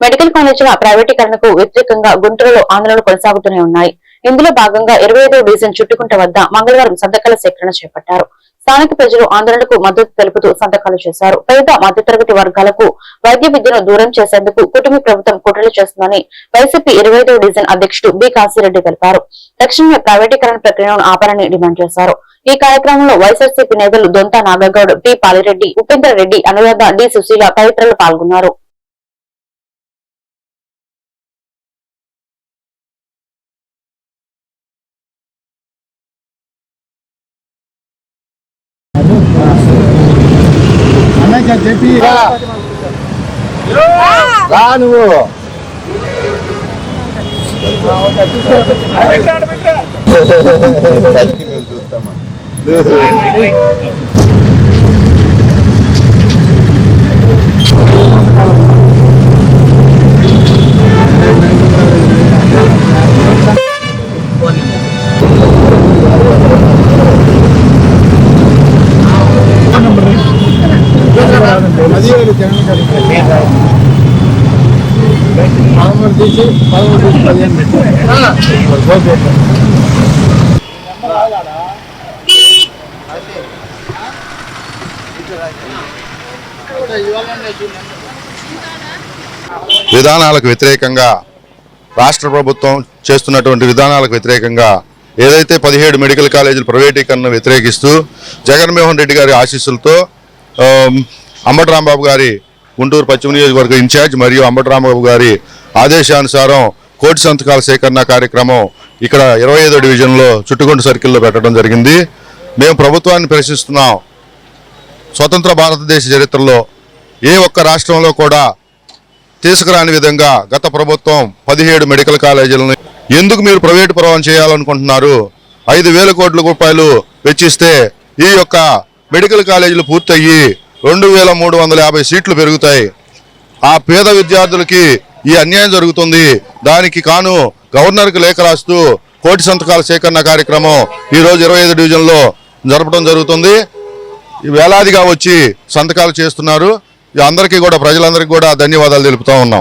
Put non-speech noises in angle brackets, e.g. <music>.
Medical కాలేజీల ప్రైవేటీకరణకు వ్యతిరేకంగా గుంటూరులో ఆందోళనలు కొనసాగుతూనే ఉన్నాయి. ఇందులో భాగంగా ఇరవై ఐదో డివిజన్ చుట్టుకుంట వద్ద మంగళవారం సంతకాల సేకరణ చేపట్టారు. స్థానిక ప్రజలు ఆందోళనకు మద్దతు తెలుపుతూ సంతకాలు చేశారు. పేద మధ్యతరగతి వర్గాలకు వైద్య విద్యను దూరం చేసేందుకు కుటుంబ ప్రభుత్వం కుట్రలు చేస్తుందని వైసీపీ ఇరవై ఐదో డివిజన్ అధ్యక్షుడు బి. కాశీరెడ్డి తెలిపారు. తక్షణమే ప్రైవేటీకరణ ప్రక్రియను ఆపాలని డిమాండ్ చేశారు. ఈ కార్యక్రమంలో వైఎస్ఆర్సీపీ నేతలు దొంత నాగగౌడ్ పి పాలిరెడ్డి ఉపేందర్ రెడ్డి అనురాధ డి. సుశీల తదితరులు పాల్గొన్నారు. అన్నయ్య చెప్పి రా నువ్వు. <laughs> పదివేలు జగన్ పదమూడు తీసి పదమూడు తీసి పదిహేను విధానాలకు వ్యతిరేకంగా రాష్ట్ర ప్రభుత్వం చేస్తున్నటువంటి విధానాలకు వ్యతిరేకంగా ఏదైతే పదిహేడు మెడికల్ కాలేజీలు ప్రైవేటీకరణను వ్యతిరేకిస్తూ జగన్మోహన్ రెడ్డి గారి ఆశీస్సులతో అంబటి రాంబాబు గారి గుంటూరు పశ్చిమ నియోజకవర్గ ఇన్ఛార్జ్ మరియు అంబటి రాంబాబు గారి ఆదేశానుసారం కోటి సంతకాల సేకరణ కార్యక్రమం ఇక్కడ ఇరవై ఐదో డివిజన్లో చుట్టుకొండ సర్కిల్లో పెట్టడం జరిగింది. మేము ప్రభుత్వాన్ని ప్రశ్నిస్తున్నాం. స్వతంత్ర భారతదేశ చరిత్రలో ఏ ఒక్క రాష్ట్రంలో కూడా తీసుకురాని విధంగా గత ప్రభుత్వం పదిహేడు మెడికల్ కాలేజీలను ఎందుకు మీరు ప్రైవేటు పరవం చేయాలనుకుంటున్నారు? ఐదు వేల కోట్ల రూపాయలు వెచ్చిస్తే ఈ యొక్క మెడికల్ కాలేజీలు పూర్తయ్యి రెండు వేల మూడు వందల యాభై సీట్లు పెరుగుతాయి. ఆ పేద విద్యార్థులకి ఈ అన్యాయం జరుగుతుంది. దానికి కాను గవర్నర్కి లేఖ రాస్తూ కోటి సంతకాల సేకరణ కార్యక్రమం ఈరోజు ఇరవై ఐదు డివిజన్లో జరపడం జరుగుతుంది. వేలాదిగా వచ్చి సంతకాలు చేస్తున్నారు. అందరికీ కూడా ప్రజలందరికీ కూడా ధన్యవాదాలు తెలుపుతా ఉన్నాం.